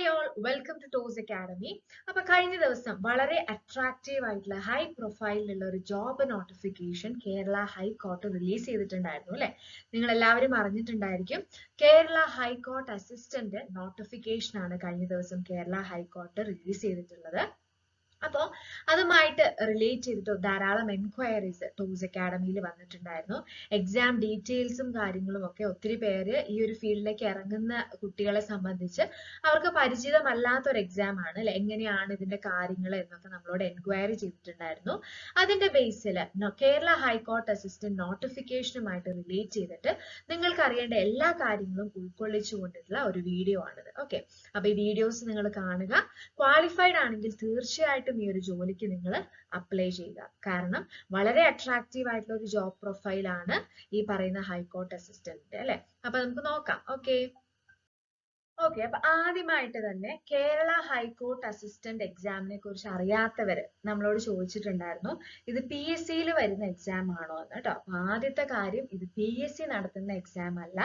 Hi all welcome to Toss Academy അപ്പൊ കഴിഞ്ഞ ദിവസം വളരെ അട്രാക്റ്റീവ് ആയിട്ടുള്ള ഹൈ പ്രൊഫൈലിലുള്ള ഒരു job notification Kerala high court release ചെയ്തിട്ടുണ്ടായിരുന്നു അല്ലെ? നിങ്ങൾ എല്ലാവരും അറിഞ്ഞിട്ടുണ്ടായിരിക്കും. Kerala high court assistant notification ആണ് കഴിഞ്ഞ ദിവസം കേരള ഹൈക്കോർട്ട് റിലീസ് ചെയ്തിട്ടുള്ളത്. അപ്പോൾ അതുമായിട്ട് റിലേറ്റ് ചെയ്തിട്ട് ധാരാളം എൻക്വയറീസ് ടൂസ് അക്കാഡമിയിൽ വന്നിട്ടുണ്ടായിരുന്നു. എക്സാം ഡീറ്റെയിൽസും കാര്യങ്ങളും ഒക്കെ ഒത്തിരി പേര് ഈ ഒരു ഫീൽഡിലേക്ക് ഇറങ്ങുന്ന കുട്ടികളെ സംബന്ധിച്ച് അവർക്ക് പരിചിതമല്ലാത്ത ഒരു എക്സാം ആണ്. അല്ലെ എങ്ങനെയാണ് ഇതിന്റെ കാര്യങ്ങൾ എന്നൊക്കെ നമ്മളോട് എൻക്വയറി ചെയ്തിട്ടുണ്ടായിരുന്നു. അതിന്റെ ബേസിൽ കേരള ഹൈക്കോർട്ട് അസിസ്റ്റന്റ് നോട്ടിഫിക്കേഷനുമായിട്ട് റിലേറ്റ് ചെയ്തിട്ട് നിങ്ങൾക്ക് അറിയേണ്ട എല്ലാ കാര്യങ്ങളും ഉൾക്കൊള്ളിച്ചുകൊണ്ടിട്ടുള്ള ഒരു വീഡിയോ ആണിത്. ഓക്കെ അപ്പൊ ഈ വീഡിയോസ് നിങ്ങൾ കാണുക. ക്വാളിഫൈഡ് ആണെങ്കിൽ തീർച്ചയായിട്ടും ഈ ഒരു ജോലിക്ക് നിങ്ങൾ അപ്ലൈ ചെയ്യുക. കാരണം വളരെ അട്രാക്റ്റീവ് ആയിട്ടുള്ള ഒരു ജോബ് പ്രൊഫൈലാണ് ഈ പറയുന്ന ഹൈക്കോർട്ട് അസിസ്റ്റന്റ് അല്ലെ? അപ്പൊ നമുക്ക് നോക്കാം. ഓക്കെ ഓക്കെ അപ്പൊ ആദ്യമായിട്ട് തന്നെ കേരള ഹൈക്കോർട്ട് അസിസ്റ്റന്റ് എക്സാമിനെ കുറിച്ച് അറിയാത്തവര് നമ്മളോട് ചോദിച്ചിട്ടുണ്ടായിരുന്നു. ഇത് പി എസ് സിയിൽ വരുന്ന എക്സാം ആണോ എന്ന് കേട്ടോ. അപ്പൊ ആദ്യത്തെ കാര്യം ഇത് പി എസ് സി നടത്തുന്ന എക്സാം അല്ല.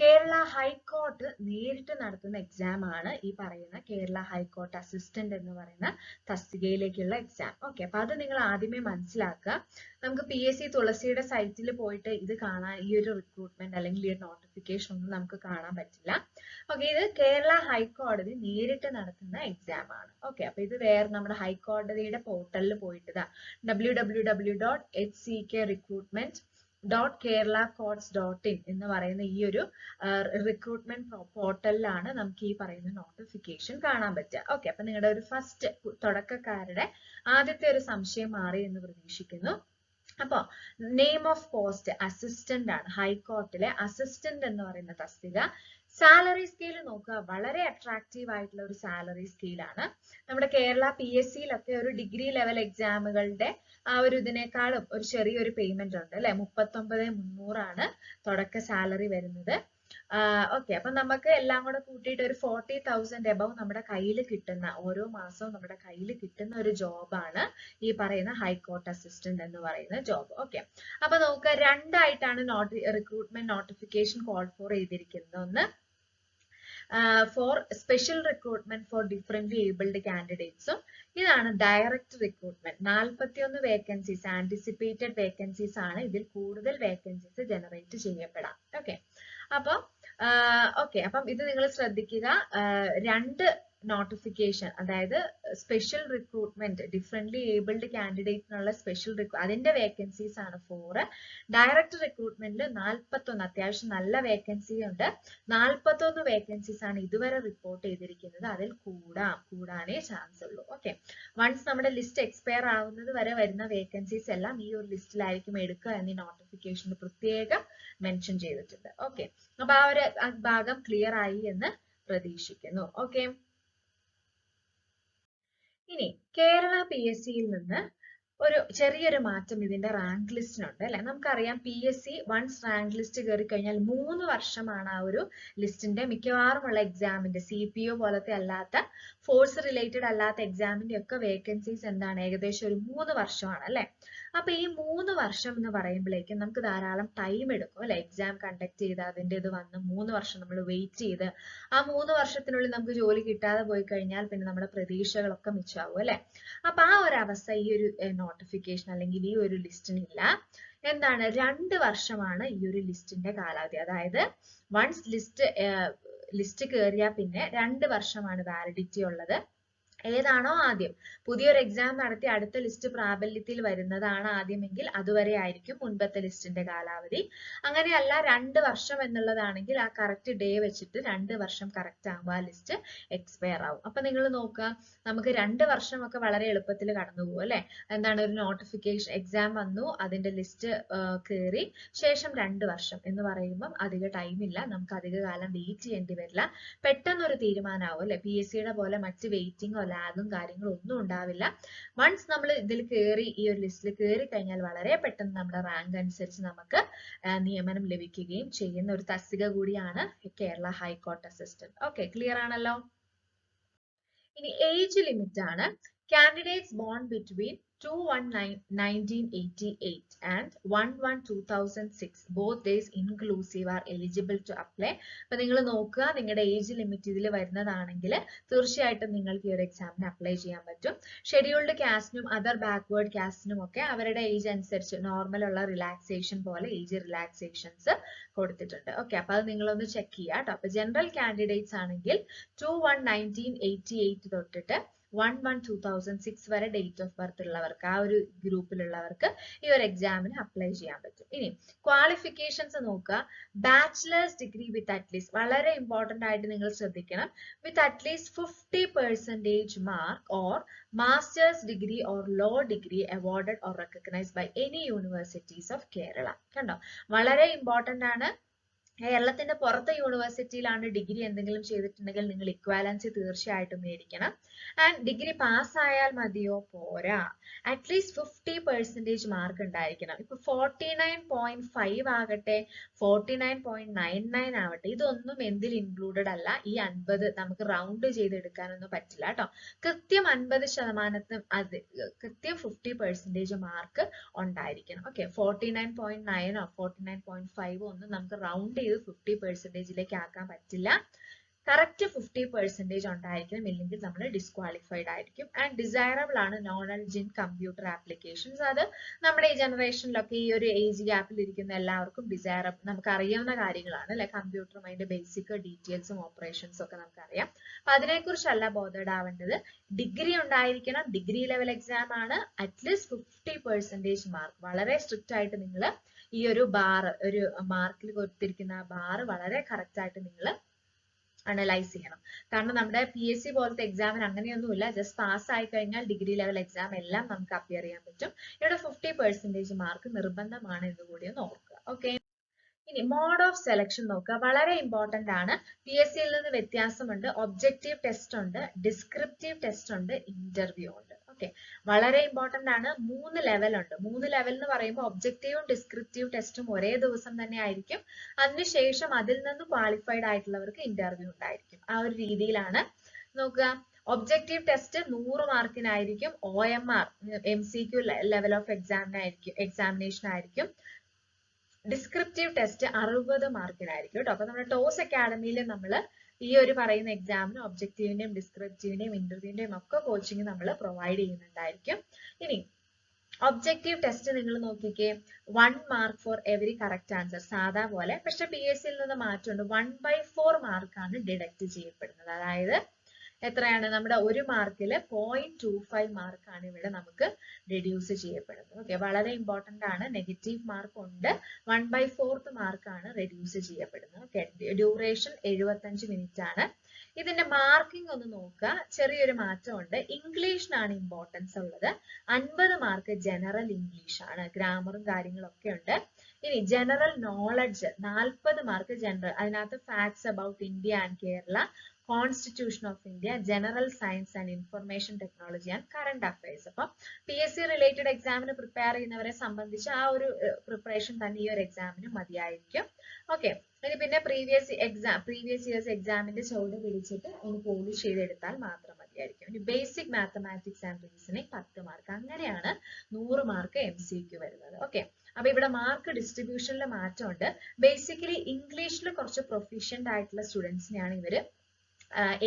കേരള ഹൈക്കോർട്ട് നേരിട്ട് നടത്തുന്ന എക്സാം ആണ് ഈ പറയുന്ന കേരള ഹൈക്കോർട്ട് അസിസ്റ്റന്റ് എന്ന് പറയുന്ന തസ്തികയിലേക്കുള്ള എക്സാം ഓക്കെ അപ്പൊ അത് നിങ്ങൾ ആദ്യമേ മനസ്സിലാക്കുക. നമുക്ക് പി എസ് സി തുളസിയുടെ സൈറ്റിൽ പോയിട്ട് ഇത് കാണാൻ ഈ ഒരു റിക്രൂട്ട്മെന്റ് അല്ലെങ്കിൽ ഈ ഒരു നോട്ടിഫിക്കേഷൻ ഒന്നും നമുക്ക് കാണാൻ പറ്റില്ല. ഓക്കെ ഇത് കേരള ഹൈക്കോടതി നേരിട്ട് നടത്തുന്ന എക്സാം ആണ്. ഓക്കെ അപ്പൊ ഇത് വേറെ നമ്മുടെ ഹൈക്കോടതിയുടെ പോർട്ടലിൽ പോയിട്ട് W dot H C K recruitment dot Kerala courts dot in എന്ന് പറയുന്ന ഈ ഒരു റിക്രൂട്ട്മെന്റ് പോർട്ടലിലാണ് നമുക്ക് ഈ പറയുന്ന നോട്ടിഫിക്കേഷൻ കാണാൻ പറ്റുക. ഓക്കെ അപ്പൊ നിങ്ങളുടെ ഒരു ഫസ്റ്റ് തുടക്കക്കാരുടെ ആദ്യത്തെ ഒരു സംശയം മാറി എന്ന് പ്രതീക്ഷിക്കുന്നു. അപ്പോ നെയിം ഓഫ് പോസ്റ്റ് അസിസ്റ്റന്റ് ആണ്. ഹൈക്കോർട്ടിലെ അസിസ്റ്റന്റ് എന്ന് പറയുന്ന തസ്തിക. സാലറി സ്കെയിൽ നോക്കുക. വളരെ അട്രാക്റ്റീവ് ആയിട്ടുള്ള ഒരു സാലറി സ്കെയിലാണ് നമ്മുടെ കേരള പി എസ് സിയിലൊക്കെ ഒരു ഡിഗ്രി ലെവൽ എക്സാമുകളുടെ ആ ഒരു ഇതിനേക്കാളും ഒരു ചെറിയൊരു പേയ്മെന്റ് ഉണ്ട് അല്ലെ? മുപ്പത്തൊമ്പത് മുന്നൂറാണ് തുടക്ക സാലറി വരുന്നത്. ഓക്കെ അപ്പൊ നമുക്ക് എല്ലാം കൂടെ കൂട്ടിയിട്ട് ഒരു ഫോർട്ടി തൗസൻഡ് എബവ് നമ്മുടെ കയ്യിൽ കിട്ടുന്ന ഓരോ മാസവും നമ്മുടെ കയ്യിൽ കിട്ടുന്ന ഒരു ജോബാണ് ഈ പറയുന്ന ഹൈക്കോർട്ട് അസിസ്റ്റന്റ് എന്ന് പറയുന്ന ജോബ് ഓക്കെ അപ്പൊ നോക്കുക രണ്ടായിട്ടാണ് noti recruitment notification call for ചെയ്തിരിക്കുന്നത്. ഒന്ന് for special recruitment for different abled കാൻഡിഡേറ്റ്സും ഇതാണ് ഡയറക്റ്റ് റിക്രൂട്ട്മെന്റ് നാൽപ്പത്തിയൊന്ന് വേക്കൻസീസ് ആന്റിസിപ്പേറ്റഡ് വേക്കൻസീസ് ആണ് ഇതിൽ കൂടുതൽ വേക്കൻസീസ് ജനറേറ്റ് ചെയ്യപ്പെടാം ഓക്കെ അപ്പം ഓക്കെ അപ്പം ഇത് നിങ്ങൾ ശ്രദ്ധിക്കുക. രണ്ട് നോട്ടിഫിക്കേഷൻ അതായത് സ്പെഷ്യൽ റിക്രൂട്ട്മെന്റ് ഡിഫറെന്റ്ലി ഏബിൾഡ് കാൻഡിഡേറ്റിനുള്ള സ്പെഷ്യൽ അതിന്റെ വേക്കൻസീസ് ആണ് ഫോർ ഡയറക്ട് റിക്രൂട്ട്മെന്റിൽ നാൽപ്പത്തൊന്ന് അത്യാവശ്യം നല്ല വേക്കൻസി ഉണ്ട്. നാൽപ്പത്തൊന്ന് വേക്കൻസീസ് ആണ് ഇതുവരെ റിപ്പോർട്ട് ചെയ്തിരിക്കുന്നത്. അതിൽ കൂടാം കൂടാനേ ചാൻസ് ഉള്ളൂ. ഓക്കെ വൺസ് നമ്മുടെ ലിസ്റ്റ് എക്സ്പയർ ആവുന്നത് വരെ വരുന്ന വേക്കൻസീസ് എല്ലാം ഈ ഒരു ലിസ്റ്റിലായിരിക്കും എടുക്കുക എന്ന് ഈ നോട്ടിഫിക്കേഷനിൽ പ്രത്യേകം മെൻഷൻ ചെയ്തിട്ടുണ്ട്. ഓക്കെ അപ്പൊ ആ ഒരു ഭാഗം ക്ലിയർ ആയി എന്ന് പ്രതീക്ഷിക്കുന്നു. ഓക്കെ ഇനി കേരള പി എസ് സിയിൽ നിന്ന് ഒരു ചെറിയൊരു മാറ്റം ഇതിന്റെ റാങ്ക് ലിസ്റ്റിനുണ്ട് അല്ലെ? നമുക്കറിയാം P S C once rank list കയറി കഴിഞ്ഞാൽ മൂന്ന് വർഷമാണ് ആ ഒരു ലിസ്റ്റിന്റെ മിക്കവാറുമുള്ള എക്സാമിന്റെ സി പി ഒ പോലത്തെ അല്ലാത്ത ഫോഴ്സ് റിലേറ്റഡ് അല്ലാത്ത എക്സാമിന്റെ ഒക്കെ വേക്കൻസീസ് എന്താണ്? ഏകദേശം ഒരു മൂന്ന് വർഷമാണ് അല്ലെ? അപ്പൊ ഈ മൂന്ന് വർഷം എന്ന് പറയുമ്പോഴേക്കും നമുക്ക് ധാരാളം ടൈം എടുക്കും അല്ലെ? എക്സാം കണ്ടക്ട് ചെയ്ത് അതിന്റെ ഇത് വന്ന് മൂന്ന് വർഷം നമ്മൾ വെയിറ്റ് ചെയ്ത് ആ മൂന്ന് വർഷത്തിനുള്ളിൽ നമുക്ക് ജോലി കിട്ടാതെ പോയി കഴിഞ്ഞാൽ പിന്നെ നമ്മുടെ പ്രതീക്ഷകളൊക്കെ മിച്ചാവും അല്ലെ? അപ്പൊ ആ ഒരു അവസ്ഥ ഈ ഒരു നോട്ടിഫിക്കേഷൻ അല്ലെങ്കിൽ ഈ ഒരു ലിസ്റ്റിനില്ല എന്താണ്? രണ്ട് വർഷമാണ് ഈ ഒരു ലിസ്റ്റിന്റെ കാലാവധി. അതായത് വൺസ് ലിസ്റ്റ് ലിസ്റ്റ് കയറിയാൽ പിന്നെ രണ്ട് വർഷമാണ് വാലിഡിറ്റി ഉള്ളത്. ഏതാണോ ആദ്യം. പുതിയൊരു എക്സാം നടത്തി അടുത്ത ലിസ്റ്റ് പ്രാബല്യത്തിൽ വരുന്നതാണ് ആദ്യമെങ്കിൽ അതുവരെ ആയിരിക്കും മുൻപത്തെ ലിസ്റ്റിന്റെ കാലാവധി. അങ്ങനെയല്ല രണ്ട് വർഷം എന്നുള്ളതാണെങ്കിൽ ആ കറക്റ്റ് ഡേ വെച്ചിട്ട് രണ്ട് വർഷം കറക്റ്റ് ആകുമ്പോൾ ആ ലിസ്റ്റ് എക്സ്പയർ ആവും. അപ്പൊ നിങ്ങൾ നോക്കുക നമുക്ക് രണ്ട് വർഷമൊക്കെ വളരെ എളുപ്പത്തിൽ കടന്നു പോകും അല്ലെ? എന്താണ് ഒരു നോട്ടിഫിക്കേഷൻ എക്സാം വന്നു അതിന്റെ ലിസ്റ്റ് കയറി ശേഷം രണ്ട് വർഷം എന്ന് പറയുമ്പം അധിക ടൈം ഇല്ല. നമുക്ക് അധിക കാലം വെയിറ്റ് ചെയ്യേണ്ടി വരില്ല. പെട്ടെന്നൊരു തീരുമാനമാവും അല്ലെ? പി എസ് സിയുടെ പോലെ മറ്റ് വെയിറ്റിംഗോ ലാഗും കാര്യങ്ങളും ഒന്നും ഉണ്ടാവില്ല. വൺസ് നമ്മൾ ഇതിൽ കയറി ഈ ഒരു ലിസ്റ്റിൽ കയറി കഴിഞ്ഞാൽ വളരെ പെട്ടെന്ന് നമ്മുടെ റാങ്ക് അനുസരിച്ച് നമുക്ക് നിയമനം ലഭിക്കുകയും ചെയ്യുന്ന ഒരു തസ്തിക കൂടിയാണ് Kerala high court assistant okay clear ആണല്ലോ? ഇനി ഏജ് ലിമിറ്റ് ആണ്. Candidates born between 2-1-1988 and 1-1-2006 both days inclusive are eligible to apply. അപ്പോൾ നിങ്ങൾ നോക്കുക നിങ്ങളുടെ ഏജ് ലിമിറ്റ് ഇതിൽ വരുന്നതാണെങ്കിൽ തീർച്ചയായിട്ടും നിങ്ങൾക്ക് ഈ ഒരു എക്സാമിന് അപ്ലൈ ചെയ്യാൻ പറ്റും. ഷെഡ്യൂൾഡ് കാസ്റ്റിനും അതർ ബാക്ക്വേർഡ് കാസ്റ്റിനും ഒക്കെ അവരുടെ ഏജ് അനുസരിച്ച് നോർമൽ ഉള്ള റിലാക്സേഷൻ പോലെ ഏജ് റിലാക്സേഷൻസ് കൊടുത്തിട്ടുണ്ട്. ഓക്കെ അപ്പൊ അത് നിങ്ങളൊന്ന് ചെക്ക് ചെയ്യുക കേട്ടോ. അപ്പൊ ജനറൽ കാൻഡിഡേറ്റ്സ് ആണെങ്കിൽ two one nineteen eighty eight തൊട്ടിട്ട് one one two thousand six വരെ ഡേറ്റ് ഓഫ് ബർത്ത് ഉള്ളവർക്ക് ആ ഒരു ഗ്രൂപ്പിലുള്ളവർക്ക് ഈ ഒരു എക്സാമിന് അപ്ലൈ ചെയ്യാൻ പറ്റും. ഇനി ക്വാളിഫിക്കേഷൻസ് നോക്കുക. Bachelor's degree with at least വളരെ ഇമ്പോർട്ടന്റ് ആയിട്ട് നിങ്ങൾ ശ്രദ്ധിക്കണം. With at least fifty percentage mark or master's degree or law degree awarded or recognised by any universities of Kerala കണ്ടോ? വളരെ ഇമ്പോർട്ടന്റ് ആണ്. കേരളത്തിന്റെ പുറത്തെ യൂണിവേഴ്സിറ്റിയിലാണ് ഡിഗ്രി എന്തെങ്കിലും ചെയ്തിട്ടുണ്ടെങ്കിൽ നിങ്ങൾ ഇക്വാലൻസി തീർച്ചയായിട്ടും മേടിക്കണം. ആൻഡ് ഡിഗ്രി പാസ് ആയാൽ മതിയോ? പോരാ. അറ്റ്ലീസ്റ്റ് ഫിഫ്റ്റി പെർസെന്റേജ് മാർക്ക് ഉണ്ടായിരിക്കണം. ഇപ്പൊ ഫോർട്ടി നയൻ പോയിന്റ് ഫൈവ് ആകട്ടെ forty nine point nine nine ആവട്ടെ ഇതൊന്നും എന്തിൽ ഇൻക്ലൂഡഡ് അല്ല. ഈ അൻപത് നമുക്ക് റൗണ്ട് ചെയ്തെടുക്കാനൊന്നും പറ്റില്ല കേട്ടോ കൃത്യം അൻപത് ശതമാനത്തും അത് കൃത്യം ഫിഫ്റ്റി പെർസെന്റേജ് മാർക്ക് ഉണ്ടായിരിക്കണം. ഓക്കെ ഫോർട്ടി നയൻ പോയിന്റ് നയനോ ഫോർട്ടി നയൻ പോയിന്റ് ഫൈവോ ഒന്നും നമുക്ക് റൗണ്ട് ചെയ്ത് ഫിഫ്റ്റി പെർസെന്റേജിലേക്ക് ആക്കാൻ പറ്റില്ല. കറക്റ്റ് ഫിഫ്റ്റി പെർസെന്റേജ് ഉണ്ടായിരിക്കണം. ഇല്ലെങ്കിൽ നമ്മൾ ഡിസ്ക്വാളിഫൈഡ് ആയിരിക്കും. ആൻഡ് ഡിസൈറബിൾ ആണ് നോൺ ഇൻ കമ്പ്യൂട്ടർ ആപ്ലിക്കേഷൻസ് അത് നമ്മുടെ ഈ ജനറേഷനിലൊക്കെ ഈ ഒരു ഏജ് ഗ്യാപ്പിൽ ഇരിക്കുന്ന എല്ലാവർക്കും ഡിസൈറബിൾ നമുക്ക് അറിയാവുന്ന കാര്യങ്ങളാണ്. അല്ലെ? കമ്പ്യൂട്ടറും അതിന്റെ ബേസിക് ഡീറ്റെയിൽസും ഓപ്പറേഷൻസും ഒക്കെ നമുക്കറിയാം. അപ്പൊ അതിനെക്കുറിച്ചല്ല ബോധേഡ് ആവേണ്ടത്. ഡിഗ്രി ഉണ്ടായിരിക്കണം. ഡിഗ്രി ലെവൽ എക്സാം ആണ്. At least fifty percentage mark വളരെ സ്ട്രിക്റ്റ് ആയിട്ട് നിങ്ങൾ ഈ ഒരു ബാർ ഒരു മാർക്കിൽ കൊടുത്തിരിക്കുന്ന ആ ബാർ വളരെ കറക്റ്റ് ആയിട്ട് നിങ്ങൾ അനലൈസ് ചെയ്യണം. കാരണം നമ്മുടെ പി എസ് സി പോലത്തെ എക്സാമിന് അങ്ങനെയൊന്നുമില്ല. ജസ്റ്റ് പാസ് ആയി കഴിഞ്ഞാൽ ഡിഗ്രി ലെവൽ എക്സാം എല്ലാം നമുക്ക് അപ്പിയർ ചെയ്യാൻ പറ്റും. ഇവിടെ ഫിഫ്റ്റി പെർസെന്റേജ് മാർക്ക് നിർബന്ധമാണ് എന്ന് കൂടി ഒന്ന് ഓർക്കുക. ഓക്കെ ഇനി മോഡ് ഓഫ് സെലക്ഷൻ നോക്കുക. വളരെ ഇമ്പോർട്ടന്റ് ആണ്. പി എസ് സിയിൽ നിന്ന് വ്യത്യാസമുണ്ട്. ഒബ്ജക്റ്റീവ് ടെസ്റ്റ് ഉണ്ട്. ഡിസ്ക്രിപ്റ്റീവ് ടെസ്റ്റ് ഉണ്ട്. ഇന്റർവ്യൂ ഉണ്ട്. ഓക്കെ വളരെ ഇമ്പോർട്ടന്റ് ആണ്. മൂന്ന് ലെവൽ ഉണ്ട്. മൂന്ന് ലെവൽ എന്ന് പറയുമ്പോൾ ഒബ്ജക്റ്റീവും ഡിസ്ക്രിപ്റ്റീവ് ടെസ്റ്റും ഒരേ ദിവസം തന്നെ ആയിരിക്കും. അതിനുശേഷം അതിൽ നിന്ന് ക്വാളിഫൈഡ് ആയിട്ടുള്ളവർക്ക് ഇന്റർവ്യൂ ഉണ്ടായിരിക്കും. ആ ഒരു രീതിയിലാണ്. നോക്കുക. ഒബ്ജക്റ്റീവ് ടെസ്റ്റ് നൂറ് മാർക്കിനായിരിക്കും O M R M C Q level of എക്സാമിനായിരിക്കും examination ആയിരിക്കും. ഡിസ്ക്രിപ്റ്റീവ് ടെസ്റ്റ് അറുപത് മാർക്കിനായിരിക്കും കേട്ടോ. അപ്പൊ നമ്മുടെ ടോസ് അക്കാഡമിയിൽ നമ്മൾ ഈ ഒരു പറയുന്ന എക്സാമിന് ഒബ്ജക്റ്റീവിന്റെയും ഡിസ്ക്രിപ്റ്റീവിന്റെയും ഇന്റർവ്യൂവിന്റെയും ഒക്കെ കോച്ചിങ് നമ്മൾ പ്രൊവൈഡ് ചെയ്യുന്നുണ്ടായിരിക്കും. ഇനി ഒബ്ജക്റ്റീവ് ടെസ്റ്റ് നിങ്ങൾ നോക്കിക്കേ. One mark for every correct answer സാധാ പോലെ പക്ഷെ പി എസ് സിയിൽ നിന്ന് മാറ്റമുണ്ട്. വൺ ബൈ ഫോർ മാർക്കാണ് ഡിഡക്ട് ചെയ്യപ്പെടുന്നത്. അതായത് എത്രയാണ്? നമ്മുടെ ഒരു മാർക്കിൽ പോയിന്റ് ടു ഫൈവ് മാർക്കാണ് ഇവിടെ നമുക്ക് റെഡ്യൂസ് ചെയ്യപ്പെടുന്നത്. ഓക്കെ വളരെ ഇമ്പോർട്ടന്റ് ആണ്. നെഗറ്റീവ് മാർക്ക് ഉണ്ട്. വൺ ബൈ ഫോർത്ത് മാർക്കാണ് റെഡ്യൂസ് ചെയ്യപ്പെടുന്നത്. ഓക്കെ ഡ്യൂറേഷൻ എഴുപത്തഞ്ച് മിനിറ്റ് ആണ്. ഇതിന്റെ മാർക്കിംഗ് ഒന്ന് നോക്കുക. ചെറിയൊരു മാറ്റമുണ്ട്. ഇംഗ്ലീഷിനാണ് ഇമ്പോർട്ടൻസ് ഉള്ളത്. അൻപത് മാർക്ക് ജനറൽ ഇംഗ്ലീഷ് ആണ്. ഗ്രാമറും കാര്യങ്ങളൊക്കെ ഉണ്ട്. ഇനി ജനറൽ നോളജ് നാൽപ്പത് മാർക്ക് ജനറൽ അതിനകത്ത് facts about India and Kerala constitution of India general science and information technology and current affairs അപ്പം പി എസ് സി റിലേറ്റഡ് എക്സാമിന് പ്രിപ്പയർ ചെയ്യുന്നവരെ സംബന്ധിച്ച് ആ ഒരു പ്രിപ്പറേഷൻ തന്നെ ഈ ഒരു എക്സാമിന് മതിയായിരിക്കും. ഓക്കെ ഇനി പിന്നെ പ്രീവിയസ് എക്സാം പ്രീവിയസ് ഇയേഴ്സ് എക്സാമിന്റെ ചോദ്യം പിടിച്ചിട്ട് ഒന്ന് പോളിഷ് ചെയ്തെടുത്താൽ മാത്രം മതിയായിരിക്കും. ഇനി ബേസിക് മാത്തമാറ്റിക്സ് ആൻഡ് റീസണിങ് പത്ത് മാർക്ക് അങ്ങനെയാണ് നൂറ് മാർക്ക് എം സി ക്യു വരുന്നത്. ഓക്കെ അപ്പൊ ഇവിടെ മാർക്ക് ഡിസ്ട്രിബ്യൂഷനിൽ മാറ്റമുണ്ട്. ബേസിക്കലി ഇംഗ്ലീഷിൽ കുറച്ച് പ്രൊഫിഷ്യന്റ് ആയിട്ടുള്ള സ്റ്റുഡൻസിനെയാണ് ഇവർ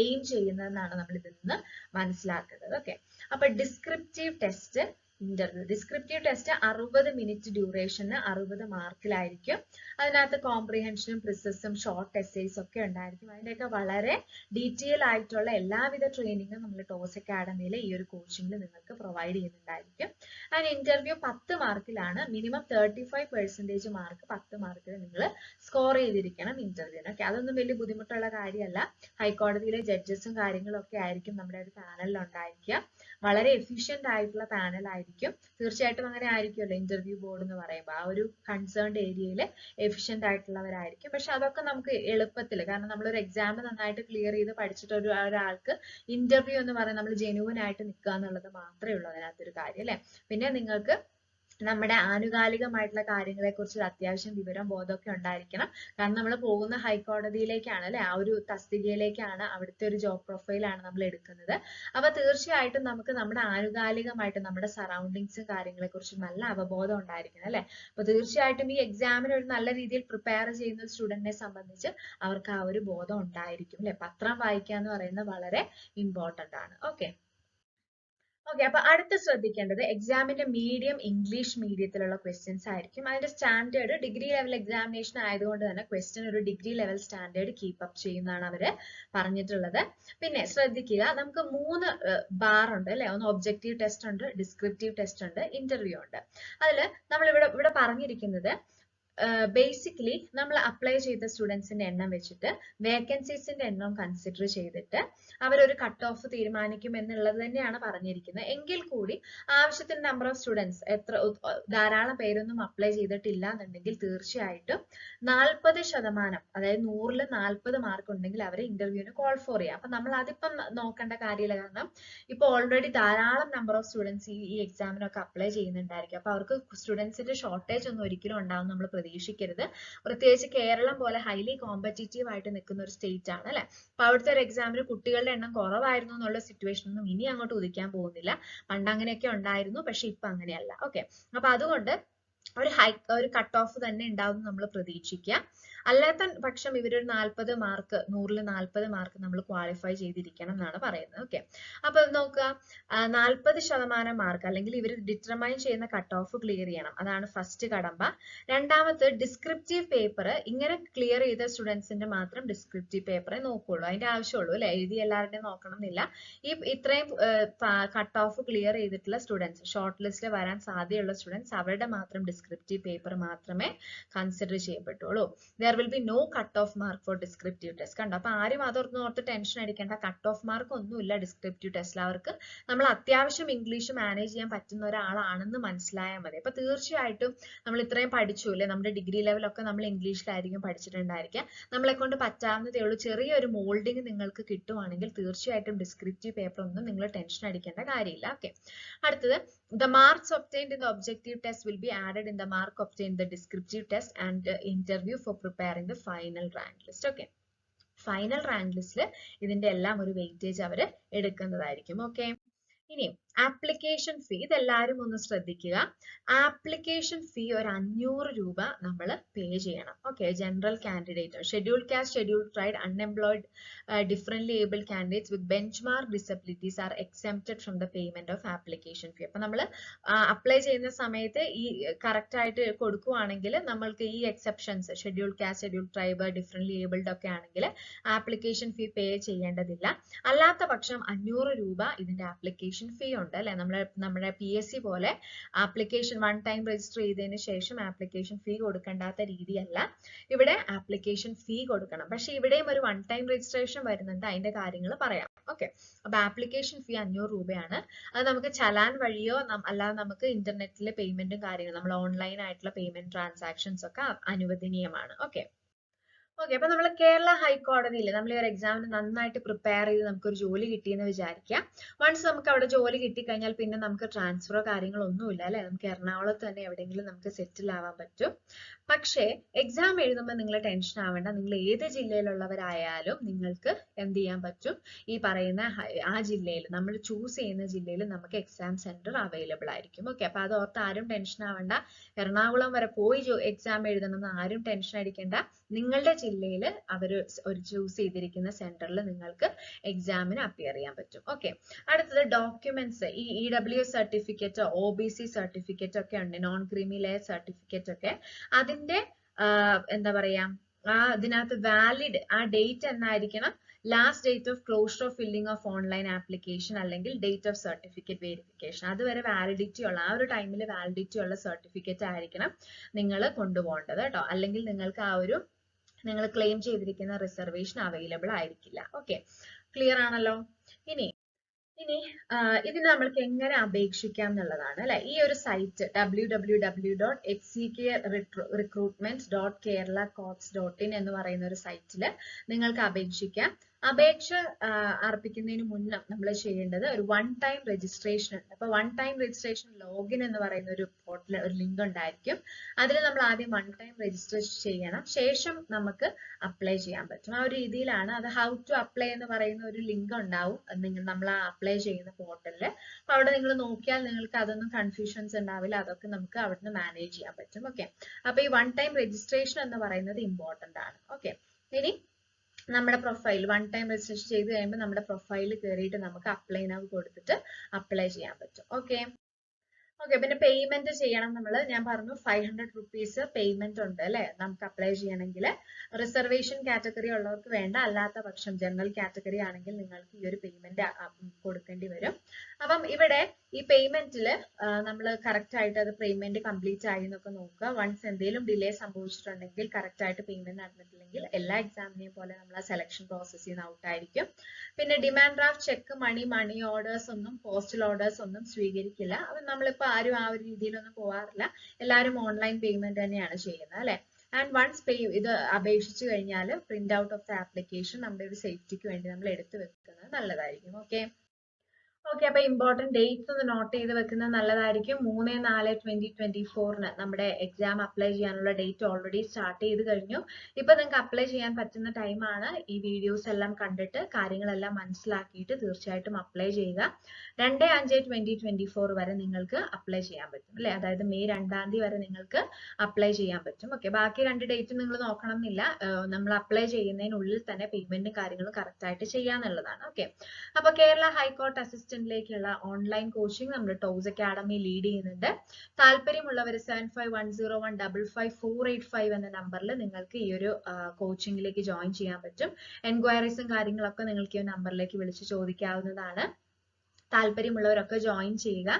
എയിം ചെയ്യുന്നതെന്നാണ് നമ്മൾ ഇതിൽ നിന്ന് മനസ്സിലാക്കുന്നത്. ഓക്കെ അപ്പൊ descriptive test interview. Descriptive test അറുപത് മിനിറ്റ് ഡ്യൂറേഷന് അറുപത് മാർക്കിലായിരിക്കും. അതിനകത്ത് കോംപ്രിഹെൻഷനും പ്രിസസും ഷോർട്ട് എസ്സേസ് ഒക്കെ ഉണ്ടായിരിക്കും. അതിന്റെയൊക്കെ വളരെ ഡീറ്റെയിൽ ആയിട്ടുള്ള എല്ലാവിധ ട്രെയിനിങ്ങും നമ്മൾ ടോസ് അക്കാഡമിയിൽ ഈ ഒരു കോച്ചിങ്ങിൽ നിങ്ങൾക്ക് പ്രൊവൈഡ് ചെയ്യുന്നുണ്ടായിരിക്കും. അതിന് ഇന്റർവ്യൂ പത്ത് മാർക്കിലാണ്. Minimum thirty five percentage mark പത്ത് മാർക്കിൽ നിങ്ങൾ സ്കോർ ചെയ്തിരിക്കണം ഇന്റർവ്യൂവിന് ഓക്കെ അതൊന്നും വലിയ ബുദ്ധിമുട്ടുള്ള കാര്യമല്ല. ഹൈക്കോടതിയിലെ ജഡ്ജസും കാര്യങ്ങളും ഒക്കെ ആയിരിക്കും നമ്മുടെ ഒരു പാനലിൽ ഉണ്ടായിരിക്കുക. വളരെ എഫിഷ്യന്റ് ആയിട്ടുള്ള പാനൽ ആയിരിക്കും. തീർച്ചയായിട്ടും അങ്ങനെ ആയിരിക്കുമല്ലോ ഇന്റർവ്യൂ ബോർഡ് എന്ന് പറയുമ്പോൾ ആ ഒരു കൺസേൺഡ് ഏരിയയിൽ എഫിഷ്യന്റ് ആയിട്ടുള്ളവരായിരിക്കും. പക്ഷെ അതൊക്കെ നമുക്ക് എളുപ്പത്തിൽ കാരണം നമ്മൾ ഒരു എക്സാം നന്നായിട്ട് ക്ലിയർ ചെയ്ത് പഠിച്ചിട്ട് ഒരു ഒരാൾക്ക് ഇന്റർവ്യൂ എന്ന് പറയുന്നത് നമ്മൾ ജെനുവൻ ആയിട്ട് നിൽക്കുക എന്നുള്ളത് മാത്രമേ ഉള്ളൂ അതിനകത്തൊരു കാര്യം അല്ലെ? പിന്നെ നിങ്ങൾക്ക് നമ്മുടെ ആനുകാലികമായിട്ടുള്ള കാര്യങ്ങളെ കുറിച്ച് അത്യാവശ്യം വിവരം ബോധമൊക്കെ ഉണ്ടായിരിക്കണം. കാരണം നമ്മൾ പോകുന്ന ഹൈക്കോടതിയിലേക്കാണ് അല്ലെ ആ ഒരു തസ്തികയിലേക്കാണ് അവിടുത്തെ ഒരു ജോബ് പ്രൊഫൈലാണ് നമ്മൾ എടുക്കുന്നത്. അപ്പൊ തീർച്ചയായിട്ടും നമുക്ക് നമ്മുടെ ആനുകാലികമായിട്ട് നമ്മുടെ സറൗണ്ടിങ്സും കാര്യങ്ങളെ കുറിച്ച് നല്ല അവബോധം ഉണ്ടായിരിക്കണം അല്ലെ? അപ്പൊ തീർച്ചയായിട്ടും ഈ എക്സാമിന് ഒരു നല്ല രീതിയിൽ പ്രിപ്പയർ ചെയ്യുന്ന സ്റ്റുഡന്റിനെ സംബന്ധിച്ച് അവർക്ക് ആ ഒരു ബോധം ഉണ്ടായിരിക്കും അല്ലെ? പത്രം വായിക്കുക എന്ന് പറയുന്നത് വളരെ ഇമ്പോർട്ടന്റ് ആണ്. ഓക്കെ ഓക്കെ അപ്പൊ അടുത്ത ശ്രദ്ധിക്കേണ്ടത് എക്സാമിന്റെ മീഡിയം ഇംഗ്ലീഷ് മീഡിയത്തിലുള്ള ക്വസ്റ്റ്യൻസ് ആയിരിക്കും. അതിന്റെ സ്റ്റാൻഡേർഡ് ഡിഗ്രി ലെവൽ എക്സാമിനേഷൻ ആയതുകൊണ്ട് തന്നെ ക്വസ്റ്റ്യൻ ഒരു degree level standard keep up ചെയ്യുന്നതാണ് അവർ പറഞ്ഞിട്ടുള്ളത്. പിന്നെ ശ്രദ്ധിക്കുക നമുക്ക് മൂന്ന് ബാർ ഉണ്ട് അല്ലെ? ഒന്ന് ഒബ്ജക്റ്റീവ് ടെസ്റ്റ് ഉണ്ട് ഡിസ്ക്രിപ്റ്റീവ് ടെസ്റ്റ് ഉണ്ട് ഇന്റർവ്യൂ ഉണ്ട്. അതിൽ നമ്മൾ ഇവിടെ ഇവിടെ പറഞ്ഞിരിക്കുന്നത് ബേസിക്കലി നമ്മൾ അപ്ലൈ ചെയ്ത സ്റ്റുഡൻസിന്റെ എണ്ണം വെച്ചിട്ട് വേക്കൻസീസിന്റെ എണ്ണം കൺസിഡർ ചെയ്തിട്ട് അവരൊരു കട്ട് ഓഫ് തീരുമാനിക്കും എന്നുള്ളത് തന്നെയാണ് പറഞ്ഞിരിക്കുന്നത്. എങ്കിൽ കൂടി ആവശ്യത്തിന് നമ്പർ ഓഫ് സ്റ്റുഡൻസ് എത്ര ധാരാളം പേരൊന്നും അപ്ലൈ ചെയ്തിട്ടില്ല എന്നുണ്ടെങ്കിൽ തീർച്ചയായിട്ടും നാൽപ്പത് ശതമാനം അതായത് നൂറിൽ നാൽപ്പത് മാർക്ക് ഉണ്ടെങ്കിൽ അവരെ ഇന്റർവ്യൂവിന് കോൾ ഫോർ ചെയ്യാം. അപ്പൊ നമ്മൾ അതിപ്പം നോക്കേണ്ട കാര്യമില്ല. കാരണം ഇപ്പൊ ഓൾറെഡി ധാരാളം നമ്പർ ഓഫ് സ്റ്റുഡൻസ് ഈ എക്സാമിനൊക്കെ അപ്ലൈ ചെയ്യുന്നുണ്ടായിരിക്കും. അപ്പൊ അവർക്ക് സ്റ്റുഡൻസിന്റെ ഷോർട്ടേജ് ഒന്നും ഒരിക്കലും ഉണ്ടാവും. നമ്മൾ പ്രതീക്ഷിക്കരുത്. പ്രത്യേകിച്ച് കേരളം പോലെ ഹൈലി കോമ്പറ്റീറ്റീവ് ആയിട്ട് നിൽക്കുന്ന ഒരു സ്റ്റേറ്റ് ആണ് അല്ലെ? അപ്പൊ അവിടുത്തെ ഒരു എക്സാമിന് കുട്ടികളുടെ എണ്ണം കുറവായിരുന്നു എന്നുള്ള സിറ്റുവേഷൻ ഒന്നും ഇനി അങ്ങോട്ട് ഉദിക്കാൻ പോകുന്നില്ല. പണ്ട് അങ്ങനെയൊക്കെ ഉണ്ടായിരുന്നു പക്ഷെ ഇപ്പൊ അങ്ങനെയല്ല. ഓക്കെ അപ്പൊ അതുകൊണ്ട് ഒരു ഹൈ ഒരു കട്ട് ഓഫ് തന്നെ ഉണ്ടാവും നമ്മൾ പ്രതീക്ഷിക്കുക അല്ലാത്ത പക്ഷം ഇവരൊരു നാൽപ്പത് മാർക്ക് നൂറിൽ നാൽപ്പത് മാർക്ക് നമ്മൾ ക്വാളിഫൈ ചെയ്തിരിക്കണം എന്നാണ് പറയുന്നത്. ഓക്കെ അപ്പൊ നോക്കുക. നാൽപ്പത് ശതമാനം മാർക്ക് അല്ലെങ്കിൽ ഇവർ ഡിറ്റർമൈൻ ചെയ്യുന്ന കട്ട് ഓഫ് ക്ലിയർ ചെയ്യണം. അതാണ് ഫസ്റ്റ് കടമ്പ. രണ്ടാമത്തെ ഡിസ്ക്രിപ്റ്റീവ് പേപ്പർ ഇങ്ങനെ ക്ലിയർ ചെയ്ത സ്റ്റുഡൻസിന്റെ മാത്രം ഡിസ്ക്രിപ്റ്റീവ് പേപ്പറെ നോക്കുള്ളൂ. അതിന്റെ ആവശ്യമുള്ളൂ അല്ലെ? എഴുതി എല്ലാവരുടെയും നോക്കണം എന്നില്ല ഈ ഇത്രയും കട്ട് ഓഫ് ക്ലിയർ ചെയ്തിട്ടുള്ള സ്റ്റുഡൻസ് ഷോർട്ട് ലിസ്റ്റിൽ വരാൻ സാധ്യതയുള്ള സ്റ്റുഡൻസ് അവരുടെ മാത്രം ഡിസ്ക്രിപ്റ്റീവ് പേപ്പർ മാത്രമേ consider ചെയ്യപ്പെട്ടുള്ളൂ. There will be no cut off mark for descriptive test കണ്ടോ? അപ്പൊ ആരും അതോർത്ത് ഓർത്ത് ടെൻഷൻ അടിക്കേണ്ട. കട്ട് ഓഫ് മാർക്ക് ഒന്നുമില്ല ഡിസ്ക്രിപ്റ്റീവ് ടെസ്റ്റിൽ അവർക്ക്. നമ്മൾ അത്യാവശ്യം ഇംഗ്ലീഷ് മാനേജ് ചെയ്യാൻ പറ്റുന്ന ഒരാളാണെന്ന് മനസ്സിലായാൽ മതി. അപ്പൊ തീർച്ചയായിട്ടും നമ്മൾ ഇത്രയും പഠിച്ചു അല്ലെ? നമ്മുടെ ഡിഗ്രി ലെവലൊക്കെ നമ്മൾ ഇംഗ്ലീഷിലായിരിക്കും പഠിച്ചിട്ടുണ്ടായിരിക്കുക. നമ്മളെ കൊണ്ട് പറ്റാവുന്നതേ ഉള്ളൂ. ചെറിയൊരു മോൾഡിങ് നിങ്ങൾക്ക് കിട്ടുവാണെങ്കിൽ തീർച്ചയായിട്ടും ഡിസ്ക്രിപ്റ്റീവ് പേപ്പർ ഒന്നും നിങ്ങൾ ടെൻഷൻ അടിക്കേണ്ട കാര്യമില്ല. ഓക്കെ അടുത്തത് the marks obtained in the objective test will be added in the mark obtained the descriptive test and interview for preparing the final rank list. Okay. Final rank ലിസ്റ്റിൽ ഇതിന്റെ എല്ലാം ഒരു weightage അവർ എടുക്കുന്നതായിരിക്കും okay ഇനി application fee ഇതെല്ലാവരും ഒന്ന് ശ്രദ്ധിക്കുക. Application fee ഒരു അഞ്ഞൂറ് രൂപ നമ്മൾ പേ ചെയ്യണം. Okay general candidate schedule caste schedule tribe unemployed differently able candidates with benchmark disabilities are excepted from the payment of application fee അപ്പൊ നമ്മൾ അപ്ലൈ ചെയ്യുന്ന സമയത്ത് ഈ കറക്റ്റ് ആയിട്ട് കൊടുക്കുവാണെങ്കിൽ നമ്മൾക്ക് ഈ exceptions schedule caste schedule tribe differently abled ഒക്കെ ആണെങ്കിൽ ആപ്ലിക്കേഷൻ ഫീ പേ ചെയ്യേണ്ടതില്ല. അല്ലാത്ത പക്ഷം അഞ്ഞൂറ് രൂപ ഇതിന്റെ ആപ്ലിക്കേഷൻ ഫീ ഉണ്ട്. അല്ലെ? നമ്മുടെ നമ്മുടെ പി എസ് സി പോലെ ആപ്ലിക്കേഷൻ വൺ ടൈം രജിസ്റ്റർ ചെയ്തതിന് ശേഷം ആപ്ലിക്കേഷൻ ഫീ കൊടുക്കേണ്ടാത്ത രീതിയല്ല. ഇവിടെ ആപ്ലിക്കേഷൻ ഫീ കൊടുക്കണം. പക്ഷെ ഇവിടെയും ഒരു വൺ ടൈം രജിസ്ട്രേഷൻ വരുന്നുണ്ട്. അതിന്റെ കാര്യങ്ങൾ പറയാം. ഓക്കെ അപ്പൊ ആപ്ലിക്കേഷൻ ഫീ അഞ്ഞൂറ് രൂപയാണ്. അത് നമുക്ക് ചലാൻ വഴിയോ അല്ലാതെ നമുക്ക് ഇന്റർനെറ്റിലെ പേയ്മെന്റും കാര്യങ്ങളും നമ്മൾ ഓൺലൈൻ ആയിട്ടുള്ള പേയ്മെന്റ് ട്രാൻസാക്ഷൻസ് ഒക്കെ അനുവദനീയമാണ്. ഓക്കെ ഓക്കെ അപ്പൊ നമ്മൾ കേരള ഹൈക്കോടതിയിൽ നമ്മൾ ഈ ഒരു എക്സാമിന് നന്നായിട്ട് പ്രിപ്പയർ ചെയ്ത് നമുക്കൊരു ജോലി കിട്ടിയെന്ന് വിചാരിക്കുക വൺസ് നമുക്ക് അവിടെ ജോലി കിട്ടിക്കഴിഞ്ഞാൽ പിന്നെ നമുക്ക് ട്രാൻസ്ഫറോ കാര്യങ്ങളോ ഒന്നുമില്ല അല്ലെ? നമുക്ക് എറണാകുളത്ത് തന്നെ എവിടെയെങ്കിലും നമുക്ക് സെറ്റിൽ ആവാൻ പറ്റും. പക്ഷേ എക്സാം എഴുതുമ്പോൾ നിങ്ങൾ ടെൻഷൻ ആവേണ്ട. നിങ്ങൾ ഏത് ജില്ലയിലുള്ളവരായാലും നിങ്ങൾക്ക് എന്ത് ചെയ്യാൻ പറ്റും? ഈ പറയുന്ന ആ ജില്ലയിൽ നമ്മൾ ചൂസ് ചെയ്യുന്ന ജില്ലയിൽ നമുക്ക് എക്സാം സെന്റർ അവൈലബിൾ ആയിരിക്കും. ഓക്കെ അപ്പൊ അത് ഓർത്ത് ആരും ടെൻഷൻ ആവേണ്ട. എറണാകുളം വരെ പോയി എക്സാം എഴുതണം ആരും ടെൻഷൻ അടിക്കേണ്ട. നിങ്ങളുടെ ജില്ലയിൽ അവർ ഒരു ചൂസ് ചെയ്തിരിക്കുന്ന സെന്ററിൽ നിങ്ങൾക്ക് എക്സാമിന് അപ്പിയർ ചെയ്യാൻ പറ്റും. ഓക്കെ അടുത്തത് ഡോക്യുമെന്റ്സ് ഈ E W certificate O B C certificate ഒക്കെ ഉണ്ട്. നോൺ ക്രീമി ലെയർ സർട്ടിഫിക്കറ്റ് ഒക്കെ അതിന്റെ എന്താ പറയാ ആ അതിനകത്ത് വാലിഡ് ആ date എന്നായിരിക്കണം. Last date of closure of filling of online application അല്ലെങ്കിൽ ഡേറ്റ് ഓഫ് സർട്ടിഫിക്കറ്റ് വെരിഫിക്കേഷൻ അതുവരെ വാലിഡിറ്റി ഉള്ള ആ ഒരു ടൈമിൽ വാലിഡിറ്റി ഉള്ള സർട്ടിഫിക്കറ്റ് ആയിരിക്കണം നിങ്ങൾ കൊണ്ടുപോകേണ്ടത് കേട്ടോ. അല്ലെങ്കിൽ നിങ്ങൾക്ക് ആ ഒരു നിങ്ങൾ ക്ലെയിം ചെയ്തിരിക്കുന്ന റിസർവേഷൻ അവൈലബിൾ ആയിരിക്കില്ല. ഓക്കെ ക്ലിയർ ആണല്ലോ? ഇനി ഇനി ഇതിന് നമ്മൾക്ക് എങ്ങനെ അപേക്ഷിക്കാം എന്നുള്ളതാണ് അല്ലെ? ഈ ഒരു site W W W dot H C K recruitment dot Kerala courts dot in എന്ന് പറയുന്ന ഒരു സൈറ്റിൽ നിങ്ങൾക്ക് അപേക്ഷിക്കാം. അപേക്ഷ അർപ്പിക്കുന്നതിന് മുന്നേ നമ്മൾ ചെയ്യേണ്ടത് ഒരു വൺ ടൈം രജിസ്ട്രേഷൻ ഉണ്ട്. അപ്പൊ വൺ ടൈം രജിസ്ട്രേഷൻ ലോഗിൻ എന്ന് പറയുന്ന ഒരു പോർട്ടൽ ഒരു ലിങ്ക് ഉണ്ടായിരിക്കും. അതിൽ നമ്മൾ ആദ്യം വൺ ടൈം രജിസ്ട്രേഷൻ ചെയ്യണം. ശേഷം നമുക്ക് അപ്ലൈ ചെയ്യാൻ പറ്റും. ആ ഒരു രീതിയിലാണ് അത് ഹൗ ടു അപ്ലൈ എന്ന് പറയുന്ന ഒരു ലിങ്ക് ഉണ്ടാവും. നിങ്ങൾ നമ്മൾ ആ അപ്ലൈ ചെയ്യുന്ന പോർട്ടലിൽ അപ്പൊ അവിടെ നിങ്ങൾ നോക്കിയാൽ നിങ്ങൾക്ക് അതൊന്നും കൺഫ്യൂഷൻസ് ഉണ്ടാവില്ല. അതൊക്കെ നമുക്ക് അവിടുന്ന് മാനേജ് ചെയ്യാൻ പറ്റും. ഓക്കെ അപ്പൊ ഈ വൺ ടൈം രജിസ്ട്രേഷൻ എന്ന് പറയുന്നത് ഇമ്പോർട്ടന്റ് ആണ്. ഓക്കെ ഇനി നമ്മുടെ പ്രൊഫൈൽ വൺ ടൈം രജിസ്ട്രേഷൻ ചെയ്ത് കഴിയുമ്പോൾ നമ്മുടെ പ്രൊഫൈലിൽ കയറിയിട്ട് നമുക്ക് അപ്ലൈ നാവ് കൊടുത്തിട്ട് അപ്ലൈ ചെയ്യാൻ പറ്റും. ഓക്കെ ഓക്കെ പിന്നെ പേയ്മെന്റ് ചെയ്യണം നമ്മൾ ഞാൻ പറഞ്ഞു ഫൈവ് ഹൺഡ്രഡ് റുപ്പീസ് പേയ്മെന്റ് ഉണ്ട് അല്ലെ? നമുക്ക് അപ്ലൈ ചെയ്യണമെങ്കിൽ. റിസർവേഷൻ കാറ്റഗറി ഉള്ളവർക്ക് വേണ്ട. അല്ലാത്ത പക്ഷം ജനറൽ കാറ്റഗറി ആണെങ്കിൽ നിങ്ങൾക്ക് ഈ ഒരു പേയ്മെന്റ് കൊടുക്കേണ്ടി വരും. അപ്പം ഇവിടെ ഈ പേയ്മെന്റിൽ നമ്മൾ കറക്റ്റ് ആയിട്ട് അത് പേയ്മെന്റ് കംപ്ലീറ്റ് ആയി എന്നൊക്കെ നോക്കുക. വൺസ് എന്തെങ്കിലും ഡിലേ സംഭവിച്ചിട്ടുണ്ടെങ്കിൽ കറക്റ്റ് ആയിട്ട് പേയ്മെന്റ് നടന്നിട്ടില്ലെങ്കിൽ എല്ലാ എക്സാമിനെയും പോലെ നമ്മൾ ആ സെലക്ഷൻ പ്രോസസ്സിൽ നിന്ന് ഔട്ട് ആയിരിക്കും. പിന്നെ demand draft cheque money money orders ഒന്നും പോസ്റ്റൽ ഓർഡേഴ്സ് ഒന്നും സ്വീകരിക്കില്ല. അപ്പം നമ്മളിപ്പോൾ ആരും ആ ഒരു രീതിയിലൊന്നും പോവാറില്ല. എല്ലാവരും ഓൺലൈൻ പേയ്മെന്റ് തന്നെയാണ് ചെയ്യുന്നത് അല്ലെ? ആൻഡ് വൺസ് പേ ഇത് അപേക്ഷിച്ചു കഴിഞ്ഞാൽ print out of the application നമ്മുടെ ഒരു സേഫ്റ്റിക്ക് വേണ്ടി നമ്മൾ എടുത്തു വെക്കുന്നത് നല്ലതായിരിക്കും. ഓക്കെ ഓക്കെ അപ്പൊ ഇമ്പോർട്ടന്റ് ഡേറ്റ്സ് ഒന്ന് നോട്ട് ചെയ്ത് വെക്കുന്നത് നല്ലതായിരിക്കും. മൂന്ന് നാല് ട്വന്റി ട്വന്റി ഫോറിന് നമ്മുടെ എക്സാം അപ്ലൈ ചെയ്യാനുള്ള ഡേറ്റ് ഓൾറെഡി സ്റ്റാർട്ട് ചെയ്ത് കഴിഞ്ഞു. ഇപ്പൊ നിങ്ങൾക്ക് അപ്ലൈ ചെയ്യാൻ പറ്റുന്ന ടൈമാണ് ഈ വീഡിയോസ് എല്ലാം കണ്ടിട്ട് കാര്യങ്ങളെല്ലാം മനസ്സിലാക്കിയിട്ട് തീർച്ചയായിട്ടും അപ്ലൈ ചെയ്യുക. രണ്ട് അഞ്ച് ട്വന്റി ട്വന്റി ഫോർ വരെ നിങ്ങൾക്ക് അപ്ലൈ ചെയ്യാൻ പറ്റും അല്ലെ? അതായത് മെയ് രണ്ടാം തീയതി വരെ നിങ്ങൾക്ക് അപ്ലൈ ചെയ്യാൻ പറ്റും. ഓക്കെ ബാക്കി രണ്ട് ഡേറ്റ് നിങ്ങൾ നോക്കണം എന്നില്ല നമ്മൾ അപ്ലൈ ചെയ്യുന്നതിനുള്ളിൽ തന്നെ പേയ്മെന്റും കാര്യങ്ങളും കറക്റ്റ് ആയിട്ട് ചെയ്യാന്നുള്ളതാണ്. ഓക്കെ അപ്പൊ കേരള ഹൈക്കോർട്ട് അസിസ്റ്റന്റിലേക്കുള്ള ഓൺലൈൻ കോച്ചിങ് നമ്മൾ ടോസ് അക്കാഡമി ലീഡ് ചെയ്യുന്നുണ്ട്. താല്പര്യമുള്ളവർ seven five one zero one double five four eight five എന്ന നമ്പറിൽ നിങ്ങൾക്ക് ഈ ഒരു കോച്ചിങ്ങിലേക്ക് ജോയിൻ ചെയ്യാൻ പറ്റും. എൻക്വയറീസും കാര്യങ്ങളൊക്കെ നിങ്ങൾക്ക് ഈ നമ്പറിലേക്ക് വിളിച്ച് ചോദിക്കാവുന്നതാണ്. താല്പര്യമുള്ളവരൊക്കെ ജോയിൻ ചെയ്യുക.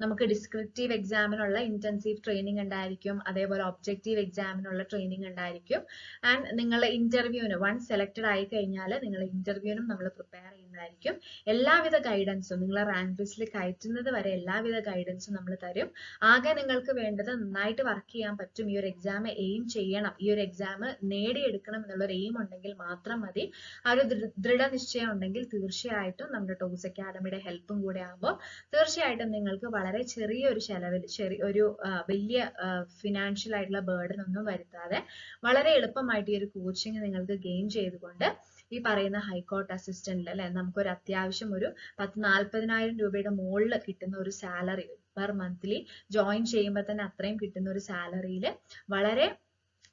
നമുക്ക് ഡിസ്ക്രിപ്റ്റീവ് എക്സാമിനുള്ള ഇന്റൻസീവ് ട്രെയിനിങ് ഉണ്ടായിരിക്കും. അതേപോലെ ഒബ്ജക്റ്റീവ് എക്സാമിനുള്ള ട്രെയിനിങ് ഉണ്ടായിരിക്കും. ആൻഡ് നിങ്ങൾ ഇന്റർവ്യൂവിന് വൺ സെലക്റ്റഡ് ആയി കഴിഞ്ഞാൽ നിങ്ങൾ ഇന്റർവ്യൂവിനും നമ്മൾ പ്രിപ്പയർ ചെയ്യുന്നതായിരിക്കും. എല്ലാവിധ ഗൈഡൻസും നിങ്ങളെ റാങ്ക് ലിസ്റ്റിൽ കയറ്റുന്നത് വരെ എല്ലാവിധ ഗൈഡൻസും നമ്മൾ തരും. ആകെ നിങ്ങൾക്ക് വേണ്ടത് നന്നായിട്ട് വർക്ക് ചെയ്യാൻ പറ്റും. ഈ ഒരു എക്സാം എയിം ചെയ്യണം. ഈ ഒരു എക്സാം നേടിയെടുക്കണം എന്നുള്ള ഒരു എയിം ഉണ്ടെങ്കിൽ മാത്രം മതി. ആ ഒരു ദൃഢനിശ്ചയം ഉണ്ടെങ്കിൽ തീർച്ചയായിട്ടും നമ്മുടെ ടോസ് അക്കാഡമിയുടെ ഹെൽപ്പും കൂടെ ആകുമ്പോൾ തീർച്ചയായിട്ടും നിങ്ങൾക്ക് വളരെ ചെറിയൊരു ചെലവിൽ ചെറിയ ഒരു വലിയ ഫിനാൻഷ്യൽ ആയിട്ടുള്ള ബേർഡൻ ഒന്നും വരുത്താതെ വളരെ എളുപ്പമായിട്ട് ഈ ഒരു കോച്ചിങ് നിങ്ങൾക്ക് ഗെയിൻ ചെയ്തുകൊണ്ട് ഈ പറയുന്ന ഹൈക്കോർട്ട് അസിസ്റ്റന്റിൽ അല്ലെ നമുക്കൊരു അത്യാവശ്യം ഒരു പത്ത് നാൽപ്പതിനായിരം രൂപയുടെ മുകളിൽ കിട്ടുന്ന ഒരു സാലറി പെർ മന്ത്ലി ജോയിൻ ചെയ്യുമ്പോൾ തന്നെ അത്രയും കിട്ടുന്ന ഒരു സാലറിയിൽ വളരെ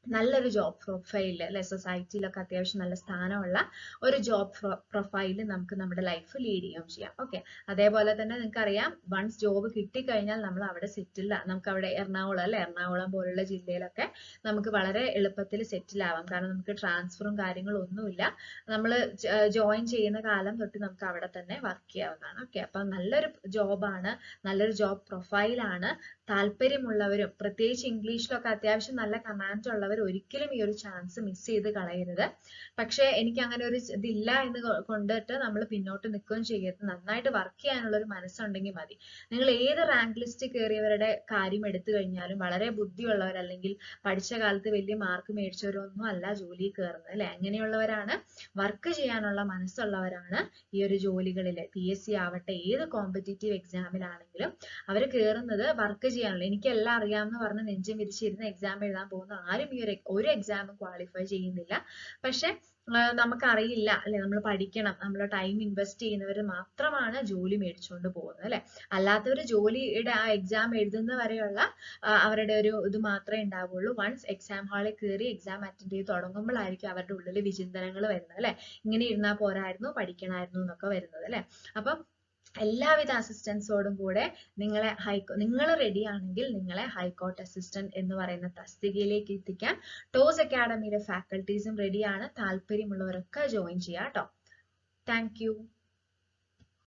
നല്ലൊരു ജോബ് പ്രൊഫൈൽ അല്ലെ? സൊസൈറ്റിയിലൊക്കെ അത്യാവശ്യം നല്ല സ്ഥാനമുള്ള ഒരു ജോബ് പ്രൊഫൈൽ നമുക്ക് നമ്മുടെ ലൈഫ് ലീഡ് ചെയ്യുകയും ചെയ്യാം. ഓക്കെ അതേപോലെ തന്നെ നിങ്ങൾക്കറിയാം വൺസ് ജോബ് കിട്ടിക്കഴിഞ്ഞാൽ നമ്മൾ അവിടെ സെറ്റിൽ നമുക്ക് അവിടെ എറണാകുളം അല്ലെ? എറണാകുളം പോലുള്ള ജില്ലയിലൊക്കെ നമുക്ക് വളരെ എളുപ്പത്തിൽ സെറ്റിൽ ആവാം. കാരണം നമുക്ക് ട്രാൻസ്ഫറും കാര്യങ്ങളും ഒന്നുമില്ല. നമ്മൾ ജോയിൻ ചെയ്യുന്ന കാലം തൊട്ട് നമുക്ക് അവിടെ തന്നെ വർക്ക് ചെയ്യാവുന്നതാണ്. ഓക്കെ അപ്പം നല്ലൊരു ജോബാണ് നല്ലൊരു ജോബ് പ്രൊഫൈലാണ് താല്പര്യമുള്ളവരും പ്രത്യേകിച്ച് ഇംഗ്ലീഷിലൊക്കെ അത്യാവശ്യം നല്ല കമാൻഡ് ഉള്ളവർ ഒരിക്കലും ഈ ഒരു ചാൻസ് മിസ് ചെയ്ത് കളയരുത്. പക്ഷേ എനിക്ക് അങ്ങനെ ഒരു ഇതില്ല എന്ന് കൊണ്ടിട്ട് നമ്മൾ പിന്നോട്ട് നിൽക്കുകയും ചെയ്യരുത്. നന്നായിട്ട് വർക്ക് ചെയ്യാനുള്ള ഒരു മനസ്സുണ്ടെങ്കിൽ മതി. നിങ്ങൾ ഏത് റാങ്ക് ലിസ്റ്റ് കയറിയവരുടെ കാര്യം എടുത്തു കഴിഞ്ഞാലും വളരെ ബുദ്ധിയുള്ളവർ അല്ലെങ്കിൽ പഠിച്ച കാലത്ത് വലിയ മാർക്ക് മേടിച്ചവരൊന്നും അല്ല ജോലിയിൽ കയറുന്നത് അല്ലെ? അങ്ങനെയുള്ളവരാണ് വർക്ക് ചെയ്യാനുള്ള മനസ്സുള്ളവരാണ് ഈ ഒരു ജോലികളിൽ പി എസ് സി ആവട്ടെ ഏത് കോമ്പറ്റേറ്റീവ് എക്സാമിലാണെങ്കിലും അവർ കയറുന്നത് വർക്ക് ചെയ്യാനുള്ള. എനിക്കെല്ലാം അറിയാമെന്ന് പറഞ്ഞ് നെഞ്ചും വിരിച്ചിരുന്ന് എക്സാം എഴുതാൻ പോകുന്ന ആരും ഈ ഒരു ഒരു എക്സാമും ക്വാളിഫൈ ചെയ്യുന്നില്ല. പക്ഷെ നമുക്കറിയില്ല അല്ലെ? നമ്മൾ പഠിക്കണം നമ്മൾ ടൈം ഇൻവെസ്റ്റ് ചെയ്യുന്നവർ മാത്രമാണ് ജോലി മേടിച്ചുകൊണ്ട് പോകുന്നത് അല്ലെ? അല്ലാത്തവർ ജോലിയുടെ ആ എക്സാം എഴുതുന്ന വരെയുള്ള അവരുടെ ഒരു ഇത് മാത്രമേ ഉണ്ടാവുള്ളൂ. വൺസ് എക്സാം ഹാളിൽ കയറി എക്സാം അറ്റൻഡ് ചെയ്ത് തുടങ്ങുമ്പോഴായിരിക്കും അവരുടെ ഉള്ളിൽ വിചിന്തനങ്ങൾ വരുന്നത് അല്ലെ? ഇങ്ങനെ ഇരുന്നാൽ പോരായിരുന്നു പഠിക്കണമായിരുന്നു എന്നൊക്കെ വരുന്നത് അല്ലെ? അപ്പം എല്ലാവിധ അസിസ്റ്റൻസോടും കൂടെ നിങ്ങളെ ഹൈക്കോ നിങ്ങൾ റെഡി ആണെങ്കിൽ നിങ്ങളെ ഹൈക്കോർട്ട് അസിസ്റ്റന്റ് എന്ന് പറയുന്ന തസ്തികയിലേക്ക് എത്തിക്കാൻ ടോസ് അക്കാദമിയുടെ ഫാക്കൽറ്റീസും റെഡിയാണ് താല്പര്യമുള്ളവരൊക്കെ ജോയിൻ ചെയ്യാം കേട്ടോ താങ്ക്